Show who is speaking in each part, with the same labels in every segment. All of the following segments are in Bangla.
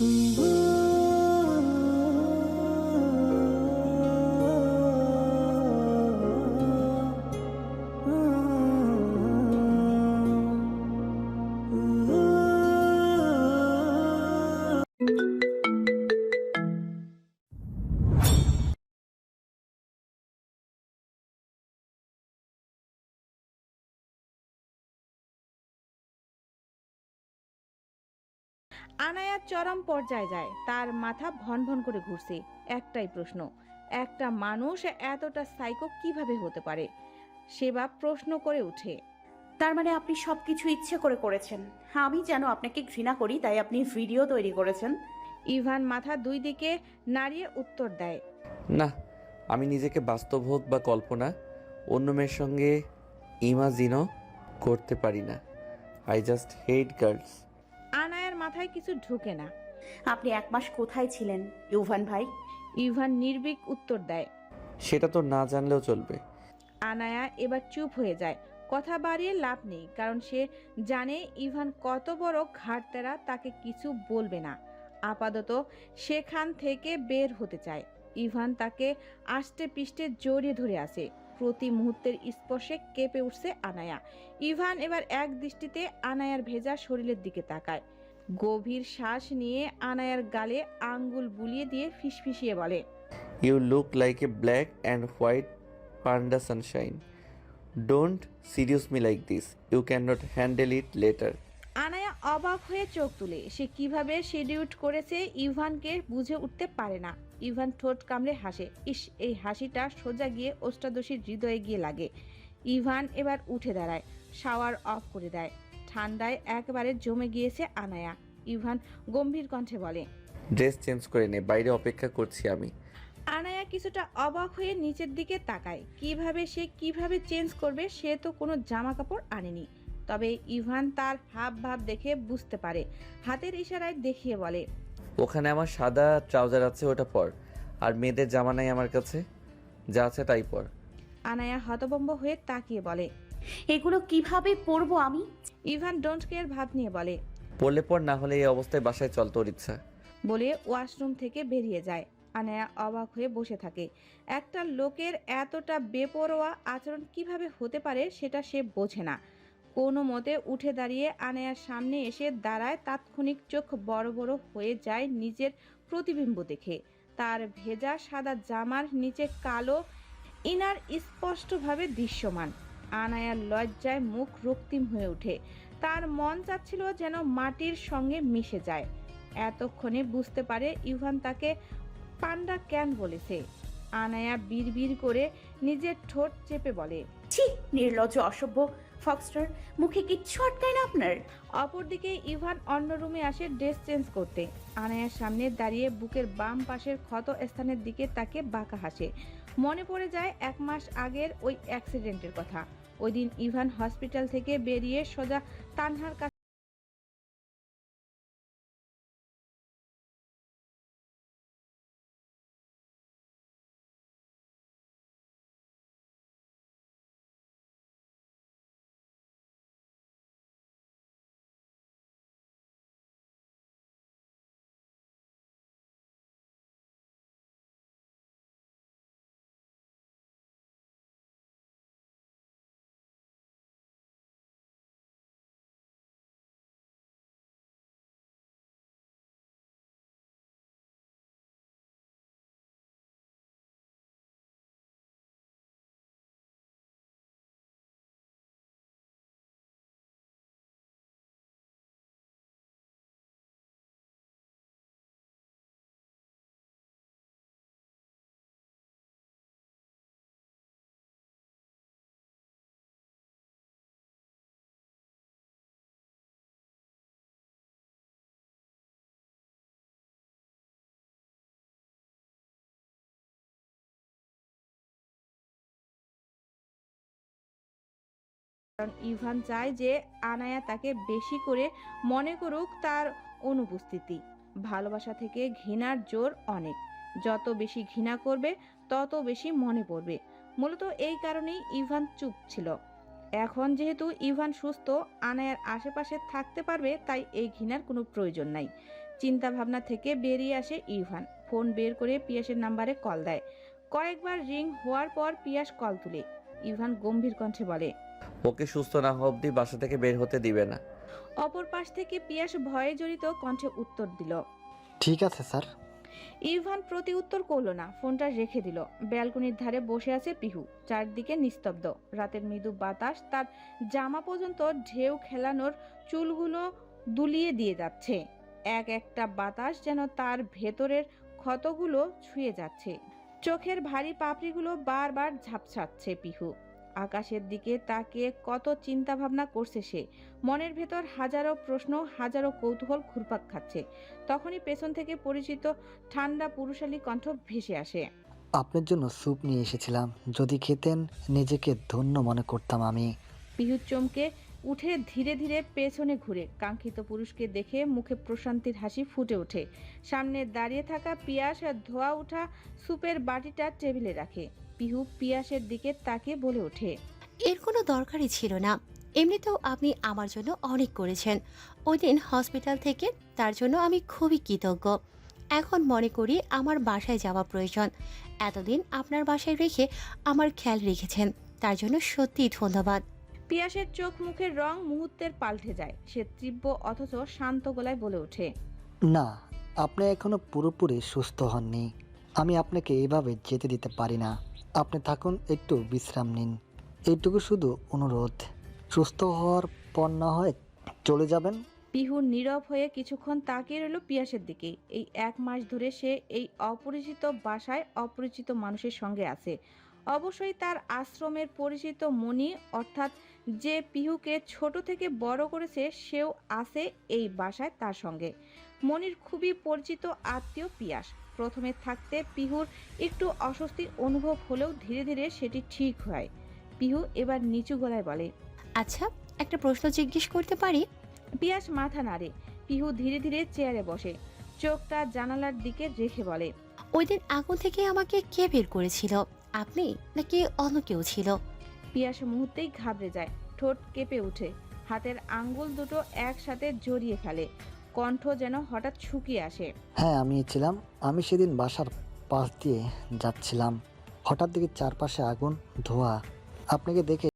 Speaker 1: Mm-hmm. আনায়া চরম পর্যায়ে যায়। তার মাথা ভন ভন করে ঘুরছে। একটাই প্রশ্ন একটা মানুষ এতটা সাইকো কীভাবে হতে পারে? সেবা প্রশ্ন করে উঠে
Speaker 2: তার মানে আপনি সবকিছু ইচ্ছে করে করেছেন। হ্যাঁ আমি যেন আপনাকে ঘৃণা করি তাই আপনি ভিডিও তৈরি করেছেন।
Speaker 1: ইভান মাথা দুই দিকে নাড়িয়ে উত্তর দেয়।
Speaker 3: না আমি নিজেকে বাস্তব হোক বা কল্পনা অন্য মেয়ের সঙ্গে ইমাজিনও করতে পারি না। আই জাস্ট হেট গার্লস
Speaker 1: মাথায় কিছু ঢুকে না।
Speaker 2: আপনি এক মাস কোথায় ছিলেন ইউভান ভাই?
Speaker 1: ইভান নির্বিক উত্তর দেয়।
Speaker 3: সেটা তো না জানলেও চলবে।
Speaker 1: আনায়া এবার চুপ হয়ে যায়। কথা বাড়িয়ে লাভ নেই কারণ সে জানে ইভান কত বড় ঘাটতেরা তাকে কিছু বলবে না। আপাতত সেখান থেকে বের হতে চায়। ইভান তাকে আষ্টে পিষ্টে জড়িয়ে ধরে আসে প্রতি মুহূর্তের স্পর্শে কেঁপে উঠছে আনায়া। ইভান এবার এক দৃষ্টিতে আনায়ার ভেজা শরীরের দিকে তাকায়। গভীর শ্বাস নিয়ে আনায়ার গালে আঙ্গুল বুলিয়ে দিয়ে ফিসফিসিয়ে বলে
Speaker 3: you look like a black and white panda sunshine don't serious me like this you can not handle it later
Speaker 1: Anaya অবাক হয়ে চোখ তুলে। সে কীভাবে শিডিউট করেছে ইভানকে বুঝে উঠতে পারে না। ইভান ঠোঁট কামড়ে হাসে। ইস এই হাসিটা সোজা গিয়ে অষ্টাদশীর হৃদয়ে গিয়ে লাগে। ইভান এবার উঠে দাঁড়ায় শাওয়ার অফ করে দেয়। ঠান্ডায় একবারে জমে গিয়েছে আনায়া। ইভান গম্ভীর কণ্ঠে বলে
Speaker 3: ড্রেস চেঞ্জ করে নে বাইরে অপেক্ষা করছি আমি।
Speaker 1: আনায়া কিছুটা অবাক হয়ে নিচের দিকে তাকায়। কীভাবে সে কীভাবে চেঞ্জ করবে সে তো কোনো জামা কাপড় আনেনি। তবে ইভান তার হাব ভাব দেখে বুঝতে পারে। হাতের ইশারায় দেখিয়ে বলে
Speaker 3: ওখানে আমার সাদা ট্রাউজার আছে ওটা পর। আর মেয়েদের জামা নাই আমার কাছে। যা আছে তাই পর।
Speaker 1: আনায়া হতবম্ব হয়ে তাকিয়ে বলে
Speaker 2: এগুলো কীভাবে পরবো আমি?
Speaker 1: ইভান ডোন্ট কেয়ার ভাব নিয়ে বলে।
Speaker 3: পড়লে পর না হলে এই অবস্থায় বাসায় চল তোর ইচ্ছা।
Speaker 1: বলে ওয়াশরুম থেকে বেরিয়ে যায়। আনায়া অবাক হয়ে বসে থাকে। একটা লোকের এতটা বেপরোয়া আচরণ কীভাবে হতে পারে সেটা সে বোঝে না। কোনো মতে উঠে দাঁড়িয়ে আনায়ার সামনে এসে দাঁড়ায় তাৎক্ষণিক চোখ বড় বড় হয়ে যায় নিজের প্রতিবিম্ব দেখে। তার ভেজা সাদা জামার নিচে কালো ইনার স্পষ্টভাবে দৃশ্যমান। আনায়ার লজ্জায় মুখ রক্তিম হয়ে ওঠে। তার মন চাচ্ছিল যেন মাটির সঙ্গে মিশে যায়। এতক্ষণে বুঝতে পারে ইভান তাকে পান্ডা ক্যান বলেছে। আনায়া বিড়বিড় করে নিজের ঠোঁট চেপে বলে
Speaker 2: ছি নির্লজ্জ অসভ্য ফক্সটার মুখে কিচ্ছু আটকায় না আপনার?
Speaker 1: অপরদিকে ইভান অন্য রুমে আসে ড্রেস চেঞ্জ করতে। আনায়ার সামনে দাঁড়িয়ে বুকের বাম পাশের ক্ষত স্থানের দিকে তাকে বাঁকা হাসে। মনে পড়ে যায় এক মাস আগের ওই অ্যাক্সিডেন্টের কথা। ওই দিন ইভান হসপিটাল থেকে বেরিয়ে সোজা তানহার কাছে কারণ ইভান চায় যে আনায়া তাকে বেশি করে মনে করুক তার অনুপস্থিতি। ভালোবাসা থেকে ঘৃণার জোর অনেক। যত বেশি ঘৃণা করবে, তত বেশি মনে পড়বে। মূলত এই কারণেই ইভান চুপ ছিল। এখন যেহেতু ইভান সুস্থ, আনায়ার আশেপাশে থাকতে পারবে, তাই এই ঘৃণার কোনো প্রয়োজন নাই। চিন্তা ভাবনা থেকে বেরিয়ে আসে ইভান। ফোন বের করে পিয়াসের নাম্বারে কল দেয়। কয়েকবার রিং হওয়ার পর পিয়াস কল তুলে। ইভান গম্ভীর কণ্ঠে বলে
Speaker 3: ওকে সুস্থ না হওয়া অবধি বাসা থেকে বের হতে দিবে না।
Speaker 1: অপর পাশ থেকে পিয়াস ভয়ে জড়িত কণ্ঠে উত্তর দিল
Speaker 4: ঠিক আছে স্যার।
Speaker 1: ইরফান প্রতি উত্তর করল না ফোনটা রেখে দিল। ব্যালকনির ধারে বসে আছে পিহু চারদিকে নিস্তব্ধ। রাতের মৃদু বাতাস তার জামা পর্যন্ত ঢেউ খেলানোর চুলগুলো দুলিয়ে দিয়ে যাচ্ছে। এক একটা বাতাস যেন তার ভেতরের ক্ষতগুলো ছুঁয়ে যাচ্ছে। চোখের ভারী পাপড়িগুলো বারবার ঝাপসাচ্ছে পিহু। আকাশের দিকে তাকিয়ে কত চিন্তা ভাবনা করছে সে। মনের ভেতর হাজারো প্রশ্ন হাজারো কৌতূহল ঘুরপাক খাচ্ছে। তখনই পেছন থেকে পরিচিত ঠান্ডা পুরুষালী কণ্ঠ ভেসে আসে।
Speaker 4: আপনার জন্য স্যুপ নিয়ে এসেছিলাম। যদি খেতেন নিজেকে ধন্য মনে করতাম আমি।
Speaker 1: পিহু চমকে উঠে ধীরে ধীরে পেছনে ঘুরে। কাঙ্ক্ষিত পুরুষকে দেখে মুখে প্রশান্তির হাসি ফুটে ওঠে। সামনে দাঁড়িয়ে থাকা পিয়াস আর ধোয়া ওঠা সুপের বাটিটা টেবিলে রাখে। পিহু পিয়াসের দিকে তাকে বলে ওঠে,
Speaker 5: এর কোনো দরকারই ছিল না। এমনিতেও আপনি আমার জন্য অনেক করেছেন। ওই দিন হসপিটাল থেকে তার জন্য আমি খুবই কৃতজ্ঞ। এখন মনে করি আমার বাসায় যাওয়া প্রয়োজন। এতদিন আপনার বাসায় রেখে আমার খেয়াল রেখেছেন। তার জন্য সত্যিই ধন্যবাদ।
Speaker 1: পিয়াসের চোখ মুখের রং মুহূর্তের পাল্টে যায়। সে তীব্র অথচ শান্ত গলায় বলে ওঠে
Speaker 4: না আপনি এখনও পুরোপুরি সুস্থ হননি। আমি আপনাকে এইভাবে যেতে দিতে পারি না। আপনি থাকুন একটু বিশ্রাম নিন। এইটুকু শুধু অনুরোধ। সুস্থ হওয়ার পর না হয় চলে যাবেন?
Speaker 1: পিহু নীরব হয়ে কিছুক্ষণ তাকিয়ে রইল পিয়াসের দিকে। এই এক মাস ধরে সে এই অপরিচিত বাসায় অপরিচিত মানুষের সঙ্গে আছে। অবশ্যই তার আশ্রমের পরিচিত মণি অর্থাৎ যে পিহুকে ছোট থেকে বড় করেছে সেও আছে এই বাসায় তার সঙ্গে। মনির খুবই পরিচিত আত্মীয় পিয়াস। প্রথমে থাকতে পিহুর একটু অস্বস্তি অনুভব হলেও ধীরে ধীরে সেটি ঠিক হয়। পিহু এবার নিচু গলায় বলে
Speaker 5: আচ্ছা একটা প্রশ্ন জিজ্ঞেস করতে পারি?
Speaker 1: পিয়াস মাথা নাড়ে। পিহু ধীরে ধীরে চেয়ারে বসে চোখটা জানালার দিকে রেখে বলে
Speaker 5: ওই দিন আগুন থেকে আমাকে কে বের করেছিল? আপনি নাকি অন্য কেউ ছিল?
Speaker 1: পিয়াস মুহূর্তেই ঘাবড়ে যায় ঠোঁট কেঁপে উঠে হাতের আঙ্গুল দুটো একসাথে জড়িয়ে ফেলে কণ্ঠ যেন হঠাৎ শুকিয়ে আসে।
Speaker 4: হ্যাঁ আমি ছিলাম আমি সেদিন বাসার পাশ দিয়ে যাচ্ছিলাম। হঠাৎ দেখি চারপাশে আগুন ধোয়া। আপনাকে দেখে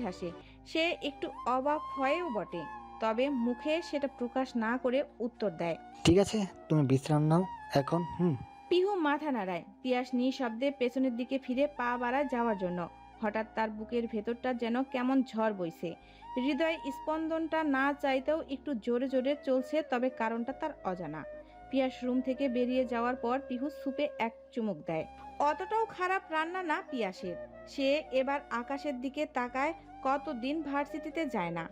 Speaker 1: হাসে। সে একটু অবাক হয়েও বটে তবে মুখে সেটা প্রকাশ না করে উত্তর দেয়।
Speaker 4: ঠিক আছে তুমি বিশ্রাম নাও এখন হুম।
Speaker 1: পিহু মাথা নাড়ায় পিয়াস নিঃশব্দে পেছনের দিকে ফিরে পা বাড়ায় যাওয়ার জন্য। হঠাৎ তার বুকের ভেতরটা যেন কেমন ঝড় বইছে। হৃদয় স্পন্দনটা না চাইতেও একটু জোরে জোরে চলছে তবে কারণটা তার অজানা। পিয়াস রুম থেকে বেরিয়ে যাওয়ার পর পিহু সুপে এক চুমুক দেয়। অতটাও খারাপ রান্না না পিয়াসের। সে এবার আকাশের দিকে তাকায়, কতদিন ভার্সিটিতে যায় না।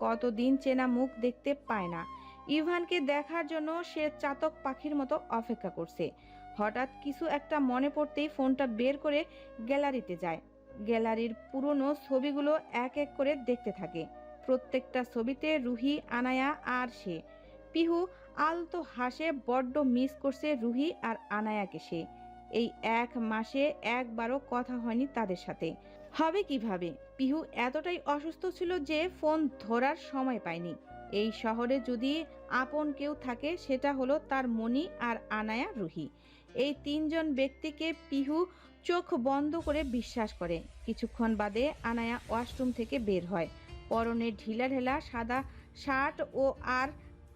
Speaker 1: কতদিন চেনা মুখ দেখতে পায় না। ইভানকে দেখার জন্য সে চাতক পাখির মতো অপেক্ষা করছে। হঠাৎ কিছু একটা মনে পড়তেই ফোনটা বের করে গ্যালারিতে যায়। গ্যালারির পুরনো ছবিগুলো এক এক করে দেখতে থাকে। প্রত্যেকটা ছবিতে রুহি, আনায়া আর সে। পিহু আলতো হাসে বড্ড মিস করছে রুহি আর আনায়াকে সে। এই এক মাসে একবারও কথা হয়নি তাদের সাথে। হবে কীভাবে? পিহু এতটাই অসুস্থ ছিল যে ফোন ধরার সময় পায়নি। এই শহরে যদি আপন কেউ থাকে, সেটা হলো তার মনি আর আনায়া, রুহি। এই তিনজন ব্যক্তিকে পিহু চোখ বন্ধ করে বিশ্বাস করে। কিছুক্ষণ বাদে আনায়া ওয়াশরুম থেকে বের হয়। পরনে ঢিলা ঢেলা সাদা শার্ট ও আর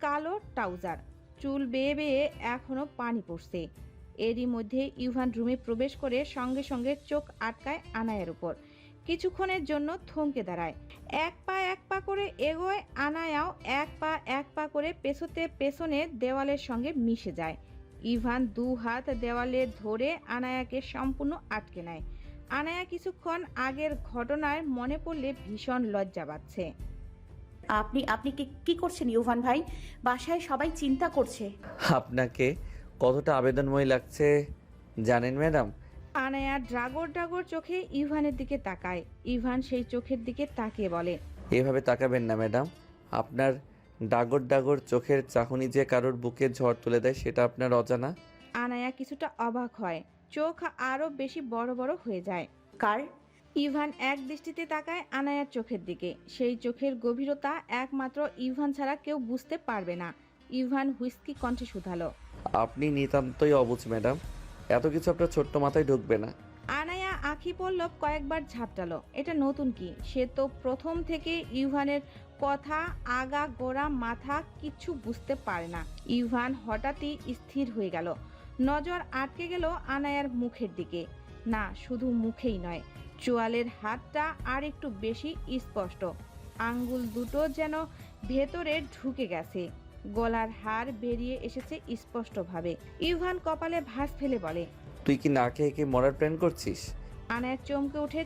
Speaker 1: কালো ট্রাউজার। চুল বেয়ে বেয়ে এখনও পানি পড়ছে। এরই মধ্যে ইউভান রুমে প্রবেশ করে সঙ্গে সঙ্গে চোখ আটকায় আনায়ের উপর। কিছুক্ষণের জন্য থমকে দাঁড়ায়। এক পা এক পা করে এগোয়, আনায়াও এক পা এক পা করে পেছোতে পেছনে দেওয়ালের সঙ্গে মিশে যায়। ইভান দু হাত দেওয়ালে ধরে আনায়াকে সম্পূর্ণ আটকে নেয়। আনায়া কিছুক্ষণ আগের ঘটনায় মনে পড়লে ভীষণ লজ্জা পাচ্ছে।
Speaker 2: আপনি আপনি কি কি করছেন ইউভান ভাই? বাসায় সবাই চিন্তা করছে।
Speaker 3: আপনাকে কতটা আবেদনময় লাগছে জানেন ম্যাডাম?
Speaker 1: আনায়া ড্রাগর ড্রাগর চোখে ইভানের দিকে তাকায়। ইভান সেই চোখের দিকে তাকিয়ে বলে
Speaker 3: এভাবে তাকাবেন না ম্যাডাম। আপনার ডাগর ডাগর চোখের চাহনি যে কারোর বুকে ঝড় তুলে দেয় সেটা আপনার অজানা।
Speaker 1: আনায়া কিছুটা অবাক হয়। চোখ আরও বেশি বড় বড় হয়ে যায়।
Speaker 2: কার?
Speaker 1: ইভান এক দৃষ্টিতে তাকায় আনায়ার চোখের দিকে। সেই চোখের গভীরতা একমাত্র ইভান ছাড়া কেউ বুঝতে পারবে না। ইভান হুইস্কি কণ্ঠে শুধালো।
Speaker 3: আপনি নিতান্তই অবুঝ ম্যাডাম। এত কিছু আপনার ছোট্ট মাথায় ঢুকবে না।
Speaker 1: আনায়া আখি পল্লব কয়েকবার ঝাপটালো। এটা নতুন কি? সে তো প্রথম থেকে ইভানের কথা আগা গোড়া মাথা কিচ্ছু বুঝতে পারে না। ইভান হঠাৎই স্থির হয়ে গেল। নজর আটকে গেল আনায়ার মুখের দিকে। না শুধু মুখেই নয়। চোয়ালের হাতটা আর একটু বেশি স্পষ্ট। আঙ্গুল দুটো যেন ভেতরে ঢুকে গেছে। গলার হার বেরিয়ে এসেছে স্পষ্টভাবে। ইভান কপালে ভাস ফেলে বলে
Speaker 3: তুই কি না খেয়ে কি মরার প্ল্যান করছিস?
Speaker 1: আনায় চমকে উঠে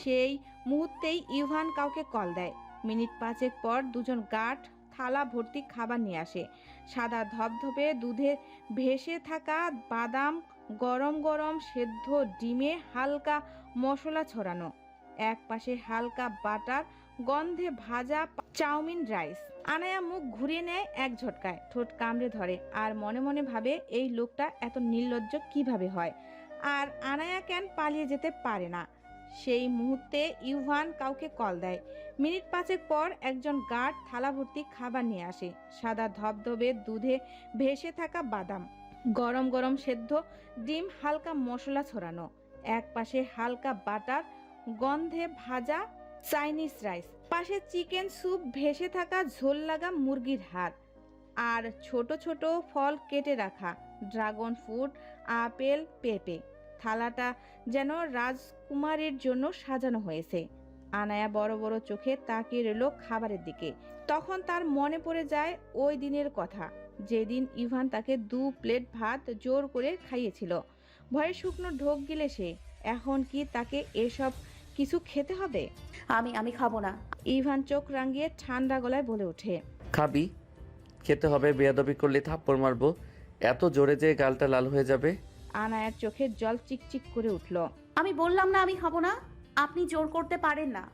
Speaker 1: সেই মুহূর্তেই ইভান কাউকে কল দেয়। মিনিট পাঁচেক পর দুজন গার্ড থালা ভর্তি খাবার নিয়ে আসে। সাদা ধবধবে দুধে ভেসে থাকা বাদাম, গরম গরম সেদ্ধ ডিমে হালকা মশলা ছড়ানো। এক পাশে হালকা বাটার, গন্ধে ভাজা চাউমিন রাইস। আনায়া মুখ ঘুরিয়ে নেয় এক ঝটকায়, ঠোঁট কামড়ে ধরে। আর মনে মনে ভাবে, এই লোকটা এত নির্লজ্জ কীভাবে হয়? আর আনায়া কেন পালিয়ে যেতে পারে না? সেই মুহূর্তে ইউভান কাউকে কল দেয়। মিনিট পাঁচেক পর একজন গার্ড থালা ভর্তি খাবার নিয়ে আসে। সাদা ধবধবে দুধে ভেসে থাকা বাদাম, গরম গরম সেদ্ধ ডিম, হালকা মশলা ছড়ানো। এক পাশে হালকা বাটার, গন্ধে ভাজা চাইনিজ রাইস। পাশে চিকেন স্যুপ, ভেসে থাকা ঝোল লাগা মুরগির হাড়। আর ছোট ছোট ফল কেটে রাখা ড্রাগন ফ্রুট, আপেল, পেঁপে। থালাটা যেন রাজকুমারের জন্য সাজানো হয়েছে। আনায়া বড় বড় চোখে তাকিয়ে রইল খাবারের দিকে। তখন তার মনে পড়ে যায় ওই দিনের কথা। যেদিন ইভান তাকে দু প্লেট ভাত জোর করে খাইয়েছিল। ভয়ে শুকনো ঢোক গিলে সে এখন কি তাকে এসব কিছু খেতে হবে?
Speaker 2: আমি আমি খাব না।
Speaker 1: ইভান চোখ রাঙিয়ে ঠান্ডা গলায় বলে ওঠে।
Speaker 3: খাবি? খেতে হবে বেয়াদবি করলে থাপ্পড় মারবো। এত জোরে যে গালটা লাল হয়ে যাবে।
Speaker 1: আনায়ার চোখে জল চিকচিক করে উঠল।
Speaker 2: আমি বললাম না আমি খাব না আপনি জোর করতে পারেন না।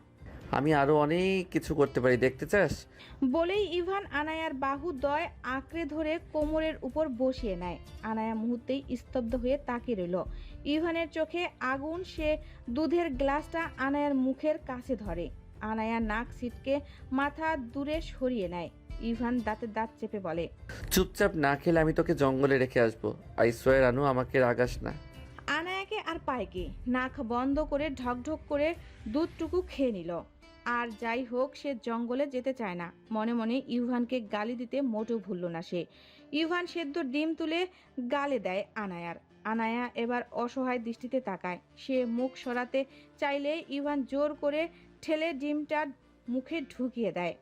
Speaker 3: আমি আরও অনেক কিছু করতে পারি দেখতে চাস?
Speaker 1: বলেই ইভান আনায়ার বাহু দয় আঁকড়ে ধরে কোমরের উপর বসিয়ে নেয়। আনায়া মুহূর্তেই স্তব্ধ হয়ে তাকিয়ে রইল। ইভানের চোখে আগুন সে দুধের গ্লাসটা আনায়ার মুখের কাছে ধরে। আনায়া নাক ছিটকে মাথা দূরে সরিয়ে নেয়। ইভান দাঁতে দাঁত চেপে বলে
Speaker 3: চুপচাপ না খেলে আমি তোকে জঙ্গলে রেখে আসব। আই সোয়ার আনু আমাকে রাগাস না।
Speaker 1: আনায়াকে আর পায় কি নাক বন্ধ করে ঢকঢক করে দুধটুকু খেয়ে নিল। আর যাই হোক সে জঙ্গলে যেতে চায় না। মনে মনে ইউভানকে গালি দিতে মোটেও ভুলল না সে। ইউভান সেদ্ধ ডিম তুলে গালে দেয় আনায়ার। আনায়া এবার অসহায় দৃষ্টিতে তাকায়। সে মুখ সরাতে চাইলে ইভান জোর করে ঠেলে ডিমটা মুখে ঢুকিয়ে দেয়।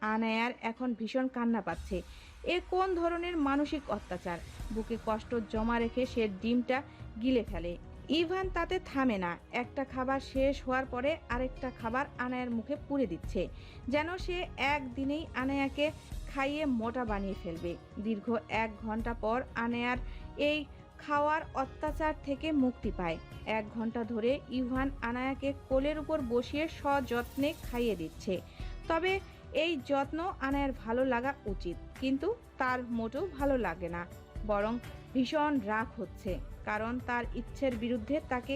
Speaker 1: আনায়ার এখন ভীষণ কান্না পাচ্ছে। এ কোন ধরনের মানসিক অত্যাচার? বুকে কষ্ট জমা রেখে সে ডিমটা গিলে ফেলে। ইভান তাতে থামে না। একটা খাবার শেষ হওয়ার পরে আরেকটা খাবার আনায়ার মুখে পুরে দিচ্ছে। যেন সে একদিনেই আনায়াকে খাইয়ে মোটা বানিয়ে ফেলবে। দীর্ঘ এক ঘণ্টা পর আনায়ার এই খাওয়ার অত্যাচার থেকে মুক্তি পায়। এক ঘণ্টা ধরে ইভান আনায়াকে কোলের উপর বসিয়ে সযত্নে খাইয়ে দিচ্ছে। তবে এই যত্ন আনায়ার ভালো লাগা উচিত, কিন্তু তার মোটেও ভালো লাগে না, বরং ভীষণ রাগ হচ্ছে, কারণ তার ইচ্ছের বিরুদ্ধে তাকে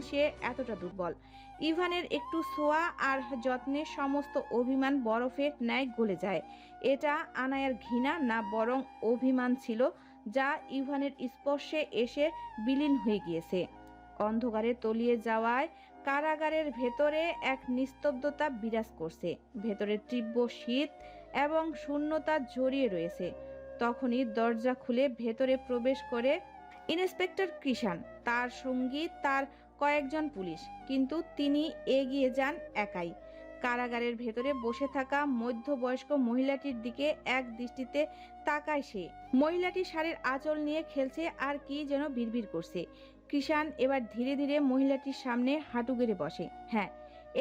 Speaker 1: সে এতটা দুর্বল। ইভানের একটু সোয়া আর যত্নের সমস্ত অভিমান বরফের ন্যায় গলে যায়। এটা আনায়ার ঘৃণা না বরং অভিমান ছিল, যা ইভানের স্পর্শে এসে বিলীন হয়ে গিয়েছে। অন্ধকারে তলিয়ে যাওয়ায় কারাগারের ভেতরে এক নিস্তব্ধতা বিরাজ করছে। ভেতরে তীব্র শীত এবং শূন্যতা জড়িয়ে রয়েছে। তখনই দরজা খুলে ভেতরে প্রবেশ করে ইন্সপেক্টর কৃষাণ। তার সঙ্গী তার কয়েকজন পুলিশ, কিন্তু তিনি এগিয়ে যান একাই। কারাগারের ভেতরে বসে থাকা মধ্যবয়স্ক মহিলাটির দিকে এক দৃষ্টিতে তাকায় সে। মহিলাটি শাড়ির আঁচল নিয়ে খেলছে আর কি যেন বিড়বিড় করছে। কৃষাণ এবার ধীরে ধীরে মহিলাটির সামনে হাঁটু গেড়ে বসে। হ্যাঁ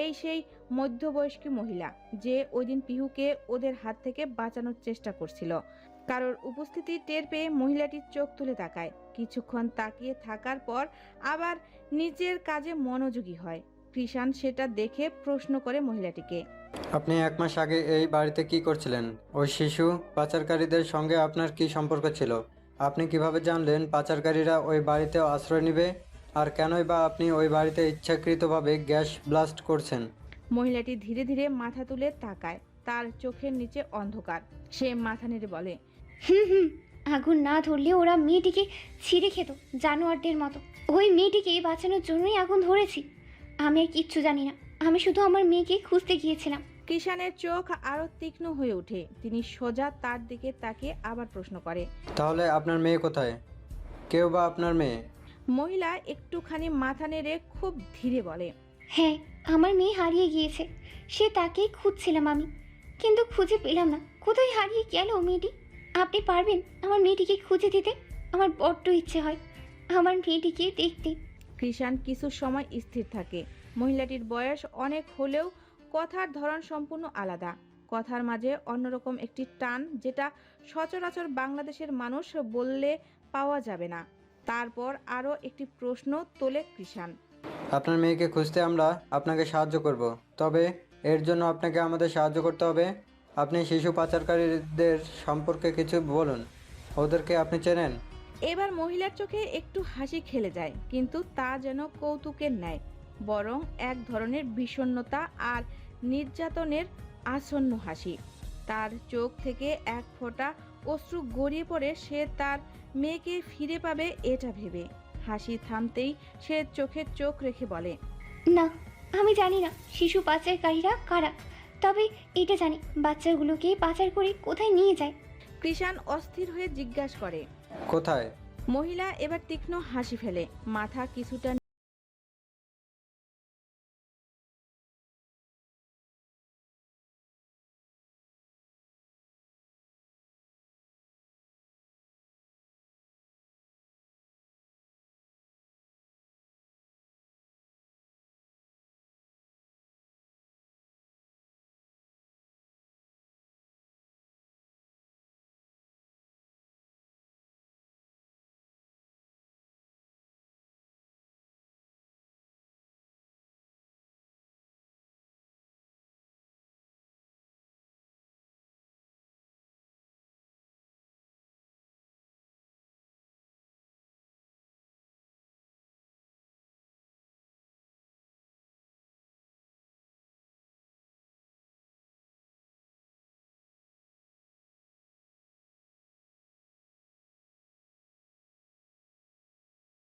Speaker 1: এই সেই মধ্যবয়স্কী মহিলা, যে ওই দিন পিহুকে ওদের হাত থেকে বাঁচানোর চেষ্টা করছিল। কারোর উপস্থিতি টের পেয়ে মহিলাটির চোখ তুলে তাকায়। কিছুক্ষণ তাকিয়ে থাকার পর আবার নিজের কাজে মনোযোগী হয়। কৃষাণ সেটা দেখে প্রশ্ন করে মহিলাটিকে।
Speaker 6: আপনি এক মাস আগে এই বাড়িতে কি করছিলেন? ওই শিশু পাচারকারীদের সঙ্গে আপনার কি সম্পর্ক ছিল? আপনি কীভাবে জানলেন পাচারকারীরা ওই বাড়িতে আশ্রয় নেবে? আর কেনই বা আপনি ওই বাড়িতে ইচ্ছাকৃতভাবে গ্যাস ব্লাস্ট করছেন?
Speaker 1: মহিলাটি ধীরে ধীরে মাথা তুলে তাকায়। তার চোখের নিচে অন্ধকার। সে মাথা নেড়ে বলে
Speaker 7: হুম হুম। আগুন না ধরলে ওরা মেয়েটিকে ছিঁড়ে খেত জানোয়ারদের মতো। ওই মেয়েটিকে বাঁচানোর জন্যই আগুন ধরেছি। আমি আর কিচ্ছু জানি না। আমি শুধু আমার মেয়েকে খুঁজতে গিয়েছিলাম।
Speaker 1: কৃষাণের চোখ আরও তীক্ষ্ণ হয়ে ওঠে। তিনি সোজা তার দিকে তাকিয়ে আবার প্রশ্ন করে।
Speaker 6: তাহলে আপনার মেয়ে কোথায়? কেউ বা আপনার মেয়ে?
Speaker 1: মহিলা একটুখানি মাথা নেড়ে খুব ধীরে বলে
Speaker 7: হ্যাঁ আমার মেয়ে হারিয়ে গিয়েছে। সে তাকেই খুঁজছিলাম আমি। কিন্তু খুঁজে পেলাম না। কোথায় হারিয়ে গেল মেয়েটি? আপনি পারবেন আমার মেয়েটিকে খুঁজে দিতে? আমার বড্ড ইচ্ছে হয়। আমার মেয়েটিকে দেখতে।
Speaker 1: কৃষাণ কিছু সময় স্থির থাকে। মহিলাটির বয়স অনেক হলেও কথার ধরন সম্পূর্ণ আলাদা। কথার মাঝে অন্যরকম একটি টান যেটা সচরাচর বাংলাদেশের মানুষ বললে পাওয়া যাবে না। তারপর আরও একটি প্রশ্ন তোলে কৃষাণ।
Speaker 6: আপনার মেয়েকে খুঁজতে আমরা আপনাকে সাহায্য করব তবে এর জন্য আপনাকে আমাদের সাহায্য করতে হবে। আপনি শিশু পাচারকারীদের সম্পর্কে কিছু বলুন। ওদেরকে আপনি চেনেন?
Speaker 1: এবার মহিলার চোখে একটু হাসি খেলে যায় কিন্তু তা যেন কৌতুকের ন্যায় বরং এক ধরনের বিষণ্ণতা আর নির্যাতনের আসন্ন হাসি। তার চোখ থেকে এক ফোঁটা অশ্রু গড়িয়ে পড়ে সে তার মেয়েকে ফিরে পাবে এটা ভেবে। হাসি থামতেই সে চোখে চোখ রেখে বলে
Speaker 7: না আমি জানি না শিশু পাচারকারীরা কারা। তবে এটা জানি বাচ্চাগুলোকে পাচার করে কোথায় নিয়ে যায়?
Speaker 1: কৃষাণ অস্থির হয়ে জিজ্ঞাসা করে
Speaker 6: কোথায়?
Speaker 1: মহিলা এবার তীক্ষ্ণ হাসি ফেলে মাথা কিছুটা